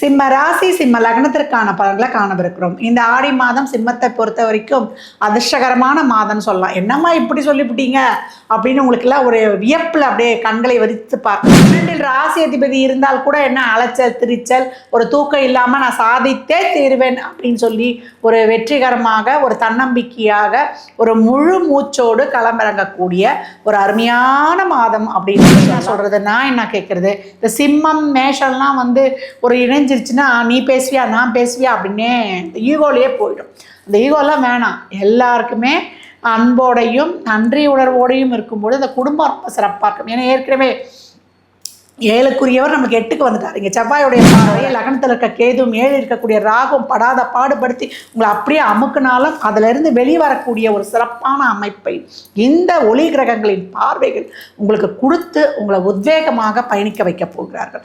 சிம்ம ராசி சிம்ம லக்னத்திற்கான பலன்களை காணவிருக்கிறோம். இந்த ஆடி மாதம் சிம்மத்தை பொறுத்த வரைக்கும் அதிர்ஷ்டகரமான மாதம்னு சொல்லலாம். என்னம்மா இப்படி சொல்லிவிட்டீங்க? அப்படின்னு உங்களுக்குலாம் ஒரு வியப்பில் அப்படியே கண்களை வரித்து பார்க்கணும். ராசி அதிபதி இருந்தால் கூட என்ன அலைச்சல் திரிச்சல் ஒரு தூக்கம் இல்லாமல் நான் சாதித்தே தீருவேன் அப்படின்னு சொல்லி ஒரு வெற்றிகரமாக ஒரு தன்னம்பிக்கையாக ஒரு முழு மூச்சோடு களமிறங்கக்கூடிய ஒரு அருமையான மாதம் அப்படின்னு நான் சொல்கிறது நான் என்ன கேட்குறது? இந்த சிம்மம் மேஷம்லாம் வந்து ஒரு இணைஞ்சிருச்சுன்னா நீ பேசுவியா நான் பேசுவியா? அப்படின்னே ஈகோலையே போயிடும். அந்த ஈகோலாம் வேணாம். எல்லாருக்குமே அன்போடையும் நன்றி உணர்வோடையும் இருக்கும்போது அந்த குடும்பம் ரொம்ப சிறப்பாக இருக்கும். ஏன்னா ஏற்கனவே ஏழுக்குரியவர் நமக்கு எட்டுக்கு வந்துட்டார். இங்கே செவ்வாயுடைய பார்வையை லக்னத்தில் இருக்க கேதும் ஏழு இருக்கக்கூடிய ராகம் படாத பாடுபடுத்தி உங்களை அப்படியே அமுக்குனாலும் அதிலிருந்து வெளிவரக்கூடிய ஒரு சிறப்பான அமைப்பை இந்த ஒளி கிரகங்களின் பார்வைகள் உங்களுக்கு கொடுத்து உங்களை உத்வேகமாக பயணிக்க வைக்க போகிறார்கள்.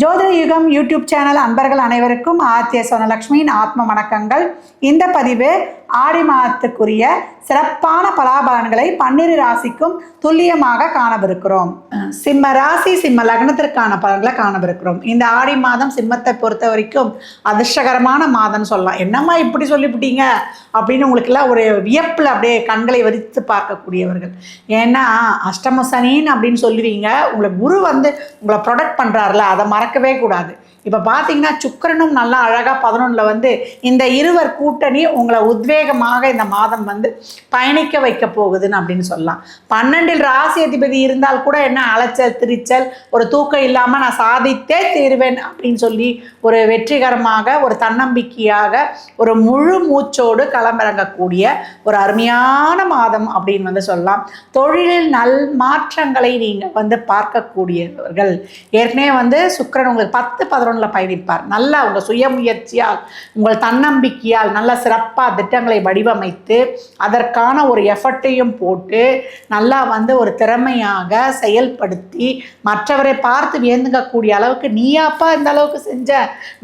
ஜோதிட யுகம் யூடியூப் சேனல் அன்பர்கள் அனைவருக்கும் ஆத்திய சோனலக்ஷ்மியின் ஆத்ம வணக்கங்கள். இந்த பதிவு ஆடி மாதத்துக்குரிய சிறப்பான பலாபலன்களை பன்னிரு ராசிக்கும் துல்லியமாக காணவிருக்கிறோம். சிம்ம ராசி சிம்ம லக்னத்திற்கான பலன்களை காணவிருக்கிறோம். இந்த ஆடி மாதம் சிம்மத்தை பொறுத்த வரைக்கும் அதிர்ஷ்டகரமான மாதம்னு சொல்லலாம். என்னம்மா இப்படி சொல்லிவிட்டீங்க? அப்படின்னு உங்களுக்கெல்லாம் ஒரு வியப்பில் அப்படியே கண்களை வரித்து பார்க்கக்கூடியவர்கள். ஏன்னா அஷ்டம சனின்னு அப்படின்னு சொல்லுவீங்க. உங்களை குரு வந்து உங்களை ப்ரொடக்ட் பண்ணுறாருல அதை மறக்கவே கூடாது. இப்போ பார்த்தீங்கன்னா சுக்கரனும் நல்லா அழகாக பதினொன்றில் வந்து இந்த இருவர் கூட்டணி உங்களை உத்வேகமாக இந்த மாதம் வந்து பயணிக்க வைக்க போகுதுன்னு அப்படின்னு சொல்லலாம். பன்னெண்டில் ராசி அதிபதி இருந்தால் கூட என்ன அலைச்சல் திரிச்சல் ஒரு தூக்கம் இல்லாமல் நான் சாதித்தே தீருவேன் அப்படின்னு சொல்லி ஒரு வெற்றிகரமாக ஒரு தன்னம்பிக்கையாக ஒரு முழு மூச்சோடு களமிறங்கக்கூடிய ஒரு அருமையான மாதம் அப்படின்னு வந்து சொல்லலாம். தொழிலில் நல் மாற்றங்களை நீங்கள் வந்து பார்க்கக்கூடியவர்கள். ஏற்கனவே வந்து சுக்கரன் உங்களுக்கு பத்து பதினொன்று பதினொன்றில் பயணிப்பார். நல்லா உங்கள் சுயமுயற்சியால் உங்கள் தன்னம்பிக்கையால் நல்ல சிறப்பாக திட்டங்களை வடிவமைத்து அதற்கான ஒரு எஃபர்ட்டையும் போட்டு நல்லா வந்து ஒரு திறமையாக செயல்படுத்தி மற்றவரை பார்த்து வியந்துக்கக்கூடிய அளவுக்கு நீயாப்பா இந்த அளவுக்கு செஞ்ச?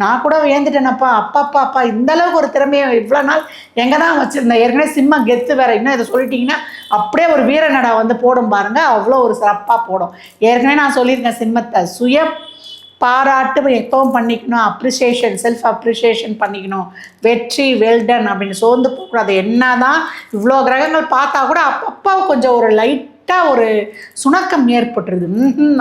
நான் கூட வியந்துட்டேனப்பா அப்பாப்பா அப்பா இந்த அளவுக்கு ஒரு திறமையை இவ்வளோ நாள் எங்கே தான் வச்சுருந்தேன்? ஏற்கனவே சிம்ம கெத்து வேற இன்னும் இதை சொல்லிட்டீங்கன்னா அப்படியே ஒரு வீரநடை வந்து போடும் பாருங்க அவ்வளோ ஒரு சிறப்பாக போடும். ஏற்கனவே நான் சொல்லியிருக்கேன் சிம்மத்தை சுய பாராட்டு எப்பவும் பண்ணிக்கணும் அப்ரிசியேஷன் செல்ஃப் அப்ரிசியேஷன் பண்ணிக்கணும். வெற்றி வெல்டன் அப்படின்னு சோர்ந்து போகக்கூடாது. என்ன தான் இவ்வளோ கிரகங்கள் பார்த்தா கூட அப்பப்போ கொஞ்சம் ஒரு லைட்டாக ஒரு சுணக்கம் ஏற்பட்டுருது.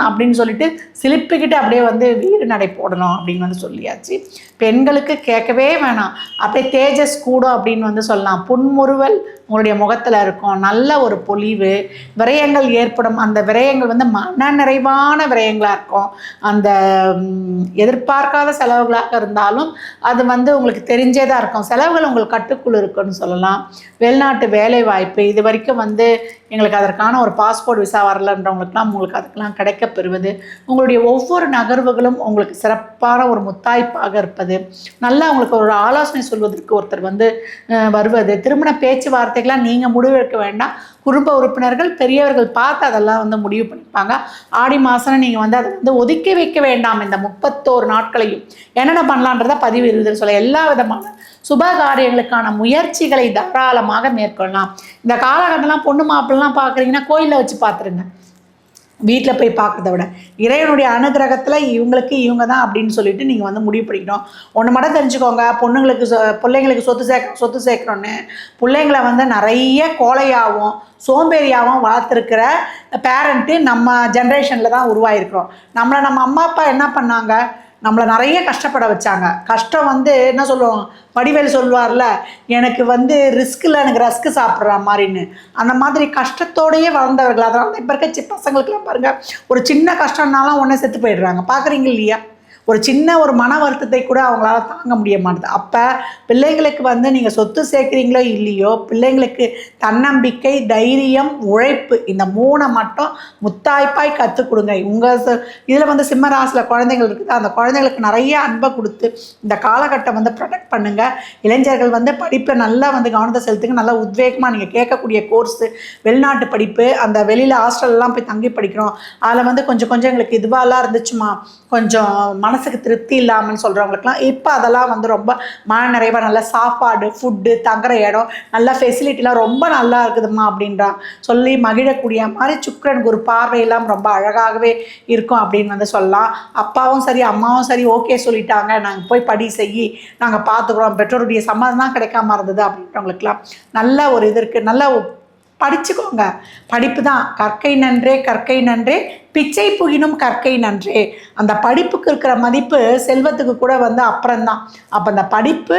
அப்படின்னு சொல்லிட்டு சிலிப்பிக்கிட்டு அப்படியே வந்து வீடு நடை போடணும் அப்படின்னு வந்து சொல்லியாச்சு. பெண்களுக்கு கேட்கவே வேணாம். அப்படியே தேஜஸ் கூடும் அப்படின்னு வந்து சொல்லலாம். புன்முறுவல் உங்களுடைய முகத்தில் இருக்கும். நல்ல ஒரு பொலிவு விரயங்கள் ஏற்படும். அந்த விரயங்கள் வந்து மன நிறைவான விரயங்களாக இருக்கும். அந்த எதிர்பார்க்காத செலவுகளாக இருந்தாலும் அது வந்து உங்களுக்கு தெரிஞ்சே தான் இருக்கும். செலவுகள் உங்களுக்கு கட்டுக்குள் இருக்குன்னு சொல்லலாம். வெளிநாட்டு வேலை வாய்ப்பு இது வரைக்கும் வந்து எங்களுக்கு அதற்கான ஒரு பாஸ்போர்ட் விசா வரலன்றவங்களுக்குலாம் உங்களுக்கு அதுக்கெல்லாம் கிடைக்கப் பெறுவது உங்களுடைய ஒவ்வொரு நகர்வுகளும் உங்களுக்கு சிறப்பான ஒரு முத்தாய்ப்பாக இருப்பது. நல்லா உங்களுக்கு ஒரு ஆலோசனை சொல்வதற்கு ஒருத்தர் வந்து வருவது. திருமண பேச்சுவார்த்தைகள்லாம் நீங்கள் முடிவெடுக்க வேண்டாம். குடும்ப உறுப்பினர்கள் பெரியவர்கள் பார்த்து அதெல்லாம் வந்து முடிவு பண்ணிப்பாங்க. ஆடி மாதம்னு நீங்கள் வந்து அதை வந்து ஒதுக்கி வைக்க வேண்டாம் இந்த முப்பத்தோரு நாட்களையும். என்னென்ன பண்ணலான்றத பதிவு இருந்தது சொல்ல எல்லா விதமான சுப காரியங்களுக்கான முயற்சிகளை தாராளமாக மேற்கொள்ளலாம். இந்த காலகட்டம்லாம் பொண்ணு மாப்பிள்ளலாம் பார்க்குறீங்கன்னா கோயிலில் வச்சு பார்த்துருங்க. வீட்டில் போய் பார்க்குறத விட. இறைவனுடைய அனுகிரகத்தில் இவங்களுக்கு இவங்க தான் அப்படின்னு சொல்லிட்டு நீங்கள் வந்து முடிவு பண்ணிக்கணும். ஒன்று மட்டும் தெரிஞ்சுக்கோங்க பொண்ணுங்களுக்கு சொ- பிள்ளைங்களுக்கு சொத்து சேர்க்க சொத்து சேர்க்கணுன்னு பிள்ளைங்களை வந்து நிறைய கோலையாகவும் சோம்பேறியாகவும் வளர்த்துருக்கிற பேரண்ட்டு நம்ம ஜென்ரேஷனில் தான் உருவாயிருக்கிறோம். நம்மளை நம்ம அம்மா அப்பா என்ன பண்ணாங்க? நம்மளை நிறைய கஷ்டப்பட வச்சாங்க. கஷ்டம் வந்து என்ன சொல்லுவோம் வடிவேல் சொல்லுவார்ல எனக்கு வந்து ரிஸ்க்கில் எனக்கு ரஸ்க்கு சாப்பிட்ற மாதிரின்னு. அந்த மாதிரி கஷ்டத்தோடையே வளர்ந்தவர்கள். அதனால தான் இப்போ இருக்க சி பசங்களுக்குலாம் பாருங்கள் ஒரு சின்ன கஷ்டம்னாலும் ஒன்றே செத்து போயிடுறாங்க. பார்க்குறீங்க இல்லையா? ஒரு சின்ன ஒரு மன வருத்தத்தை கூட அவங்களால தாங்க முடிய மாட்டுது. அப்போ பிள்ளைங்களுக்கு வந்து நீங்கள் சொத்து சேர்க்குறீங்களோ இல்லையோ பிள்ளைங்களுக்கு தன்னம்பிக்கை தைரியம் உழைப்பு இந்த மூணை மட்டும் முத்தாய்ப்பாய் கற்றுக் கொடுங்க. உங்கள் இதில் வந்து சிம்மராசில் குழந்தைகள் இருக்குது. அந்த குழந்தைங்களுக்கு நிறைய அன்பை கொடுத்து இந்த காலகட்டம் வந்து ப்ரொடெக்ட் பண்ணுங்கள் இளைஞர்கள் வந்து படிப்பில் நல்லா வந்து கவனத்தை செலுத்துங்க. நல்லா உத்வேகமாக நீங்கள் கேட்கக்கூடிய கோர்ஸு வெளிநாட்டு படிப்பு அந்த வெளியில் ஹாஸ்டல்லாம் போய் தங்கி படிக்கிறோம். அதில் வந்து கொஞ்சம் கொஞ்சம் எங்களுக்கு இதுவாகலாம் இருந்துச்சுமா? கொஞ்சம் மனசுக்கு திருப்தி இல்லாமல் சொல்கிறவங்களுக்குலாம் இப்போ அதெல்லாம் வந்து ரொம்ப மன நிறைவாக நல்ல சாப்பாடு ஃபுட்டு தங்குற இடம் நல்ல ஃபெசிலிட்டிலாம் ரொம்ப நல்லா இருக்குதும்மா அப்படின்றான் சொல்லி மகிழக்கூடிய மாதிரி சுக்கரன் குரு பார்வையெல்லாம் ரொம்ப அழகாகவே இருக்கும் அப்படின்னு வந்து சொல்லலாம். அப்பாவும் சரி அம்மாவும் சரி ஓகே சொல்லிட்டாங்க. நாங்கள் போய் படி செய்யி நாங்கள் பார்த்துக்குறோம் பெற்றோருடைய சம்மதம் தான் கிடைக்காம இருந்தது அப்படின்றவங்களுக்குலாம் நல்ல ஒரு இது இருக்குது நல்ல படிச்சுக்கோங்க. படிப்பு தான். கற்கை நன்றே கற்கை நன்றே பிச்சை புகினும் கற்கை நன்றே. அந்த படிப்புக்கு இருக்கிற மதிப்பு செல்வத்துக்கு கூட வந்து அப்புறம்தான். அப்போ அந்த படிப்பு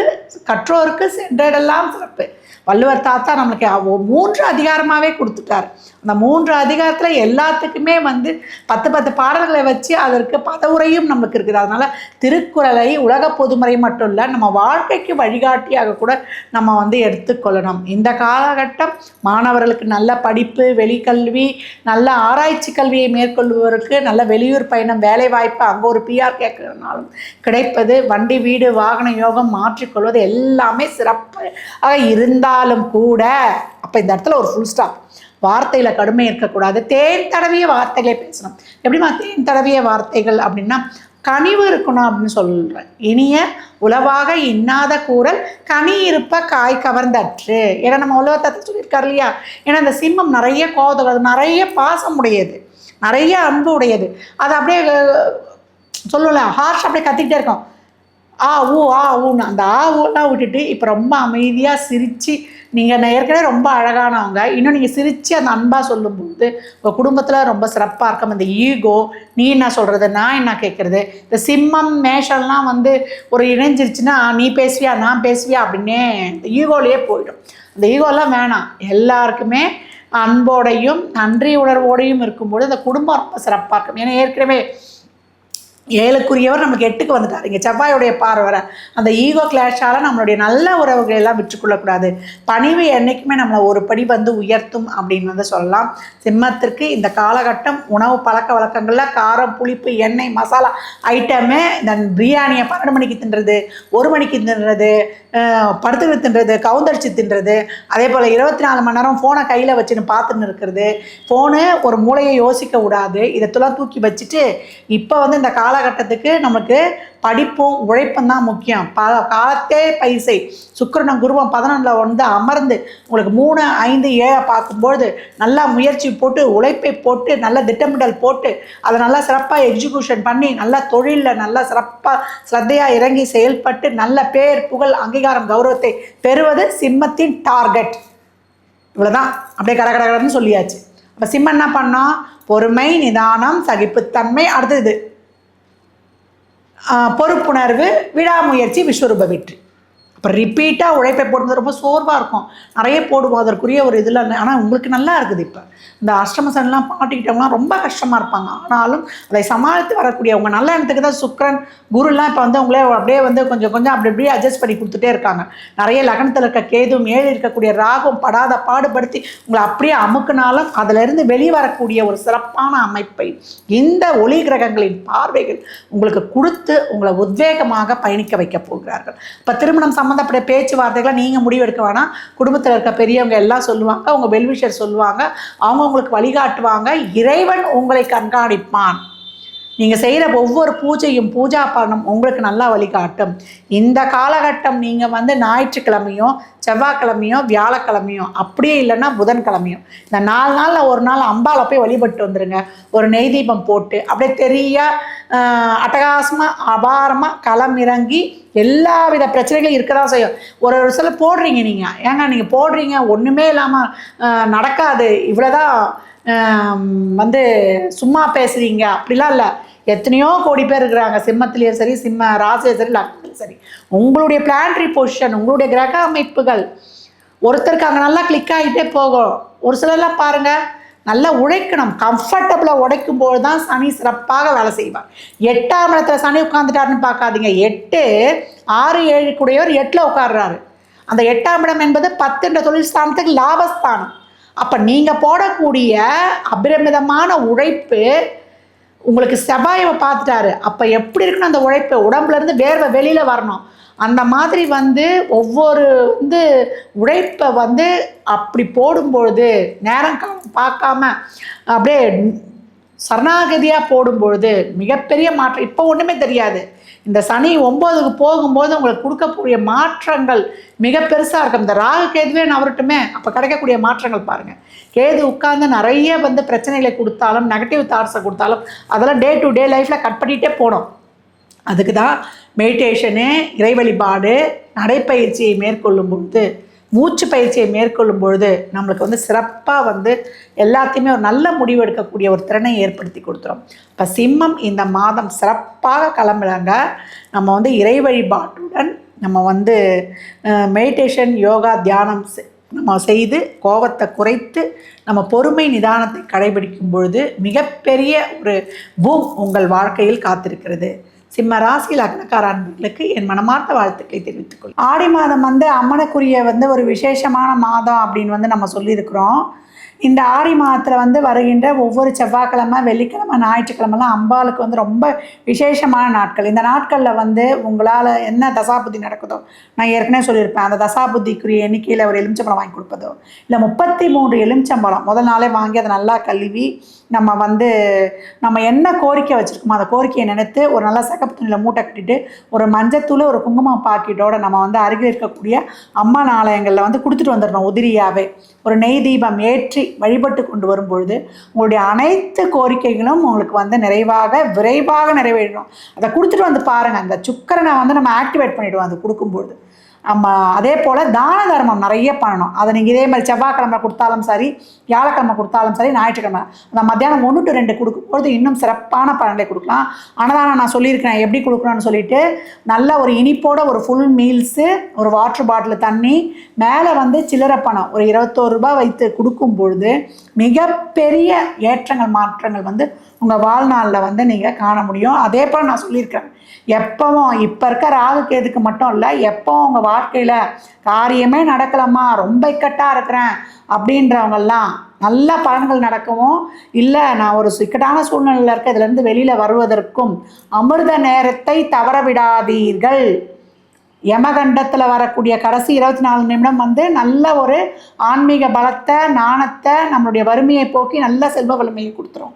கற்றோருக்கு சென்றடெல்லாம் சிறப்பு. வள்ளுவர் தாத்தா நம்மளுக்கு மூன்று அதிகாரமாகவே கொடுத்துட்டார். அந்த மூன்று அதிகாரத்தில் எல்லாத்துக்குமே வந்து பத்து பத்து பாடல்களை வச்சு அதற்கு பதவுரையும் நமக்கு இருக்குது. அதனால் திருக்குறளை உலக பொதுமுறை மட்டும் இல்லை நம்ம வாழ்க்கைக்கு வழிகாட்டியாக கூட நம்ம வந்து எடுத்துக்கொள்ளணும் இந்த காலகட்டம் மாணவர்களுக்கு நல்ல படிப்பு வெளிக்கல்வி நல்ல ஆராய்ச்சி கல்வியை மேற்கொள்பவருக்கு நல்ல வெளியூர் பயணம் வேலைவாய்ப்பு அங்கே ஒரு பிஆர் கேட்கறதுனாலும் கிடைப்பது வண்டி வீடு வாகன யோகம் மாற்றிக்கொள்வது எல்லாமே சிறப்பாக இருந்தாலும் கூட அப்போ இந்த இடத்துல ஒரு ஃபுல் ஸ்டாப் வார்த்தையில் கடுமை இருக்கக்கூடாது. தேன் தடவிய வார்த்தைகளை பேசணும். எப்படிமா தேன் தடவிய வார்த்தைகள் அப்படின்னா கனிவு இருக்கணும் அப்படின்னு சொல்கிறேன் இனிய உளவாக இன்னாத கூறல் கனி இருப்ப காய் கவர்ந்தற்று. ஏன்னா நம்ம உலகத்தை சொல்லியிருக்காரு இல்லையா? ஏன்னா இந்த சிம்மம் நிறைய கோதம் நிறைய பாசம் உடையது. நிறைய அன்பு உடையது. அது அப்படியே சொல்லல ஹார்ஷ் அப்படியே கத்திக்கிட்டே இருக்கும். ஆ ஊ ஆ ஊன்னு. அந்த ஆ ஊலாம் விட்டுட்டு இப்போ ரொம்ப அமைதியாக சிரித்து நீங்கள் ஏற்கனவே ரொம்ப அழகானவங்க. இன்னும் நீங்கள் சிரித்து அந்த அன்பாக சொல்லும்போது உங்கள் குடும்பத்தில் ரொம்ப சிறப்பாக இருக்கும். இந்த ஈகோ நீ என்ன சொல்கிறது நான் என்ன கேட்குறது இந்த சிம்மம் மேஷம்லாம் வந்து ஒரு இணைஞ்சிருச்சுன்னா நீ பேசுவியா நான் பேசுவியா அப்படின்னே இந்த ஈகோலையே போயிடும். அந்த ஈகோலாம் வேணாம். எல்லாருக்குமே அன்போடையும் நன்றி உணர்வோடையும் இருக்கும்போது அந்த குடும்பம் ரொம்ப சிறப்பாக இருக்கும் ஏன்னா ஏற்கனவே ஏழுக்குரியவர் நமக்கு எட்டுக்கு வந்துட்டார். இங்கே செவ்வாயுடைய பார்வை அந்த ஈகோ கிளாஷால் நம்மளுடைய நல்ல உறவுகளை எல்லாம் விற்றுக்கொள்ளக்கூடாது பணிவு என்றைக்குமே நம்மளை ஒரு படி வந்து உயர்த்தும் அப்படின்னு வந்து சொல்லலாம். சிம்மத்திற்கு இந்த காலகட்டம் உணவு பழக்க வழக்கங்களில் காரம் புளிப்பு எண்ணெய் மசாலா ஐட்டமே இந்த பிரியாணியை பன்னெண்டு மணிக்கு தின்றது ஒரு மணிக்கு தின்றது அஹ், படுத்துக்கிட்டு தின்றது கவுந்தடிச்சு தின்றது அதே போல் இருபத்தி நாலு மணி நேரம் ஃபோனை கையில் வச்சுன்னு பார்த்துன்னு இருக்கிறது ஃபோனு ஒரு மூளையை யோசிக்க விடாது இதெல்லாம் தூக்கி வச்சுட்டு இப்போ வந்து இந்த கால காலகட்டத்துக்கு நமக்கு படிப்பும் உழைப்பும் தான் முக்கியம். ப காலத்தே பைசை. சுக்கரனும் குருவம் பதினொன்றில் வந்து அமர்ந்து உங்களுக்கு மூணு ஐந்து ஏழை பார்க்கும்பொழுது நல்லா முயற்சி போட்டு உழைப்பை போட்டு நல்ல திட்டமிடல் போட்டு அதை நல்லா சிறப்பாக எக்ஸிக்யூஷன் பண்ணி நல்லா தொழிலில் நல்லா சிறப்பாக ஸ்ரத்தையாக இறங்கி செயல்பட்டு நல்ல பேர் புகழ் அங்கீகாரம் கௌரவத்தை பெறுவது சிம்மத்தின் டார்கெட் இவ்வளோதான் அப்படியே கட கட கடன்னு சொல்லியாச்சு. அப்போ சிம்மம் என்ன பண்ணோம் பொறுமை நிதானம் சகிப்புத்தன்மை அடுத்தது பொறுப்புணர்வு விடாமுயற்சி விஸ்வரூப வெற்றி. இப்போ ரிப்பீட்டாக உழைப்பை போடும்போது ரொம்ப சோர்வாக இருக்கும். நிறைய போடுவோம் அதற்குரிய ஒரு இதில் ஆனால் உங்களுக்கு நல்லா இருக்குது இப்போ. இந்த அஷ்டம சனிலாம் பாட்டிக்கிட்டவங்களாம் ரொம்ப கஷ்டமாக இருப்பாங்க. ஆனாலும் அதை சமாளித்து வரக்கூடிய அவங்க நல்ல இடத்துக்கு தான் சுக்கரன் குருலாம் இப்போ வந்து அவங்களே அப்படியே வந்து கொஞ்சம் கொஞ்சம் அப்படி அப்படியே அட்ஜஸ்ட் பண்ணி கொடுத்துட்டே இருக்காங்க. நிறைய லக்னத்தில் இருக்க கேதும் ஏழு இருக்கக்கூடிய ராகம் படாத பாடுபடுத்தி உங்களை அப்படியே அமுக்குனாலும் அதிலிருந்து வெளிவரக்கூடிய ஒரு சிறப்பான அமைப்பை இந்த ஒளி கிரகங்களின் பார்வைகள் உங்களுக்கு கொடுத்து உங்களை உத்வேகமாக பயணிக்க வைக்க போகிறார்கள். இப்போ திருமணம் சம்மந்தப்பட்ட பேச்சுவார்த்தைகளை நீங்கள் முடிவெடுக்க வேணாம். குடும்பத்தில் இருக்க பெரியவங்க எல்லாம் சொல்லுவாங்க உங்கள் வெல்விஷர் சொல்லுவாங்க அவங்க உங்களுக்கு வழிகாட்டுவாங்க. இறைவன் உங்களை கண்காணிப்பான். நீங்கள் செய்கிற ஒவ்வொரு பூஜையும் பூஜா பலனும் உங்களுக்கு நல்லா வழிகாட்டும். இந்த காலகட்டம் நீங்கள் வந்து ஞாயிற்றுக்கிழமையும் செவ்வாய்க்கிழமையும் வியாழக்கிழமையும் அப்படியே இல்லைன்னா புதன்கிழமையும் இந்த நாலு நாளில் ஒரு நாள் அம்பாவில் போய் வழிபட்டு வந்துடுங்க ஒரு நெய் தீபம் போட்டு அப்படியே தெரிய அட்டகாசமாக அபாரமாக களம் இறங்கி எல்லா வித பிரச்சனைகளும் இருக்க தான் செய்யும். ஒரு ஒரு சில போடுறீங்க நீங்கள் ஏங்க நீங்கள் போடுறீங்க ஒன்றுமே இல்லாமல் நடக்காது. இவ்வளோதான் வந்து சும்மா பேசுகிறீங்க அப்படிலாம் இல்லை. எத்தனையோ கோடி பேர் இருக்கிறாங்க. சிம்மத்திலையும் சரி சிம்ம ராசியும் சரி லக்னத்திலையும் சரி. உங்களுடைய பிளான்ட்ரி பொசிஷன் உங்களுடைய கிரக அமைப்புகள் ஒருத்தருக்கு அங்கே நல்லா கிளிக் ஆகிட்டே போகும். ஒரு சிலர்லாம் பாருங்கள் நல்லா உழைக்கணும். கம்ஃபர்டபுளாக உடைக்கும் போது தான் சனி சிறப்பாக வேலை செய்வார். எட்டாம் இடத்துல சனி உட்காந்துட்டாருன்னு பார்க்காதீங்க. எட்டு ஆறு ஏழு கூடையவர் எட்டில் உட்காடுறாரு அந்த எட்டாம் இடம் என்பது பத்துன்ற தொழில் ஸ்தானத்துக்கு லாபஸ்தானம். அப்போ நீங்கள் போடக்கூடிய அபிரமிதமான உழைப்பு உங்களுக்கு செவ்வாயை பார்த்துட்டாரு. அப்போ எப்படி இருக்கணும் அந்த உழைப்பு? உடம்புலேருந்து வேர்வை வெளியில் வரணும். அந்த மாதிரி வந்து ஒவ்வொரு வந்து உழைப்பை வந்து அப்படி போடும்பொழுது நேரம் பார்க்காம அப்படியே சரணாகதியாக போடும்பொழுது மிகப்பெரிய மாற்றம். இப்போ ஒன்றுமே தெரியாது. இந்த சனி ஒம்போதுக்கு போகும்போது உங்களுக்கு கொடுக்கக்கூடிய மாற்றங்கள் மிக பெருசாக இருக்கும். இந்த ராகு கேதுவே நவரட்டுமே அப்போ கிடைக்கக்கூடிய மாற்றங்கள் பாருங்கள் கேது உட்கார்ந்து நிறைய வந்து பிரச்சனைகளை கொடுத்தாலும் நெகட்டிவ் தாட்ஸை கொடுத்தாலும் அதெல்லாம் டே டு டே லைஃப்பில் கட் பண்ணிகிட்டே போனோம் அதுக்கு தான் மெடிடேஷனு இறை வழிபாடு நடைப்பயிற்சியை மேற்கொள்ளும் பொழுது மூச்சு பயிற்சியை மேற்கொள்ளும் பொழுது நம்மளுக்கு வந்து சிறப்பாக வந்து எல்லாத்தையுமே ஒரு நல்ல முடிவு எடுக்கக்கூடிய ஒரு திறனை ஏற்படுத்தி கொடுத்துரும். இப்போ சிம்மம் இந்த மாதம் சிறப்பாக கிளம்புறாங்க நம்ம வந்து இறை வழிபாட்டுடன் நம்ம வந்து மெடிடேஷன் யோகா தியானம் செ- நம்ம செய்து கோபத்தை குறைத்து நம்ம பொறுமை நிதானத்தை கடைபிடிக்கும் பொழுது மிகப்பெரிய ஒரு பூம் உங்கள் வாழ்க்கையில் காத்திருக்கிறது. சிம்ம ராசி லக்னக்கார அன்பர்களுக்கு என் மனமார்ந்த வாழ்த்துக்களை தெரிவித்துக் ஆடி மாதம் வந்து அம்மனுக்குரிய வந்து ஒரு விசேஷமான மாதம் அப்படின்னு வந்து நம்ம சொல்லியிருக்கிறோம். இந்த ஆடி மாதத்தில் வந்து வருகின்ற ஒவ்வொரு செவ்வாய்க்கிழமை வெள்ளிக்கிழமை ஞாயிற்றுக்கிழமெல்லாம் அம்பாளுக்கு வந்து ரொம்ப விசேஷமான நாட்கள். இந்த நாட்களில் வந்து உங்களால் என்ன தசாபுத்தி நடக்குதோ நான் ஏற்கனவே சொல்லியிருப்பேன். அந்த தசாபுத்திக்குரிய எண்ணிக்கையில் ஒரு எலுமிச்சம்பழம் வாங்கி கொடுப்பதோ இல்லை முப்பத்தி மூன்று எலுமிச்சம்பழம் முதல் நாளே வாங்கி அதை நல்லா கழுவி நம்ம வந்து நம்ம என்ன கோரிக்கை வச்சுருக்கோமோ அந்த கோரிக்கையை நினைத்து ஒரு நல்ல சகப்பு துணியில் மூட்டை கட்டிட்டு ஒரு மஞ்சத்தூள் ஒரு குங்குமம் பாக்கெட்டோட நம்ம வந்து அருகில் இருக்கக்கூடிய அம்மா ஆலயங்களில் வந்து கொடுத்துட்டு வந்துடணும் உதிரியாகவே ஒரு நெய் தீபம் ஏற்றி வழிபட்டு கொண்டு வரும் பொழுது உங்களுடைய அனைத்து கோரிக்கைகளும் உங்களுக்கு வந்து நிறைவாக விரைவாக நிறைவேறணும். அதை கொடுத்துட்டு வந்து பாருங்கள் அந்த சுக்கரனை வந்து நம்ம ஆக்டிவேட் பண்ணிவிடுவோம் அது கொடுக்கும்பொழுது. நம்ம அதே போல் தான தர்மம் நிறைய பண்ணணும். அதை நீங்கள் இதே மாதிரி செவ்வாய்க்கிழமை கொடுத்தாலும் சரி வியாழக்கிழமை கொடுத்தாலும் சரி ஞாயிற்றுக்கிழமை. அந்த மத்தியானம் ஒன்று டு ரெண்டு கொடுக்கும்பொழுது இன்னும் சிறப்பான பலன்களை கொடுக்கலாம். அன்னதானம் நான் சொல்லியிருக்கிறேன் எப்படி கொடுக்கணும்னு சொல்லிட்டு நல்ல ஒரு இனிப்போட ஒரு ஃபுல் மீல்ஸு ஒரு வாட்டர் பாட்டில் தண்ணி மேலே வந்து சில்லறை பணம். ஒரு இருபத்தோரு ரூபாய் வைத்து கொடுக்கும் பொழுது மிகப்பெரிய ஏற்றங்கள் மாற்றங்கள் வந்து உங்கள் வாழ்நாளில் வந்து நீங்கள் காண முடியும். அதே போல் நான் சொல்லியிருக்கிறேன் எப்பவும் இப்போ இருக்க ராகு கேதுக்கு மட்டும் இல்லை எப்பவும் உங்கள் வாழ்க்கையில் காரியமே நடக்கலம்மா ரொம்ப இக்கட்டாக இருக்கிறேன் அப்படின்றவங்கெல்லாம் நல்ல பலன்கள் நடக்கவும் இல்லை நான் ஒரு சிக்கட்டான சூழ்நிலையில் இருக்க இதுலேருந்து வெளியில் வருவதற்கும் அமிர்த நேரத்தை தவற விடாதீர்கள். யமகண்டத்தில் வரக்கூடிய கடைசி இருபத்தி நாலு நிமிடம் வந்து நல்ல ஒரு ஆன்மீக பலத்தை நாணத்தை நம்மளுடைய வறுமையை போக்கி நல்ல செல்வ வலிமையை கொடுத்துரும்.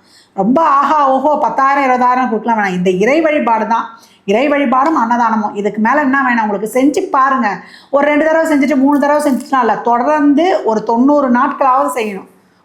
ரொம்ப ஆஹா ஓஹோ பத்தாயிரம் இருபதாயிரம் கொடுக்கலாம் வேணாம். இந்த இறை வழிபாடு தான். இறை வழிபாடும் அன்னதானமும். இதுக்கு மேலே என்ன வேணும்? உங்களுக்கு செஞ்சு பாருங்கள் ஒரு ரெண்டு தடவை செஞ்சுட்டு மூணு தடவை செஞ்சுட்டுனா இல்லை. தொடர்ந்து ஒரு தொண்ணூறு நாட்களாவது செய்யணும்.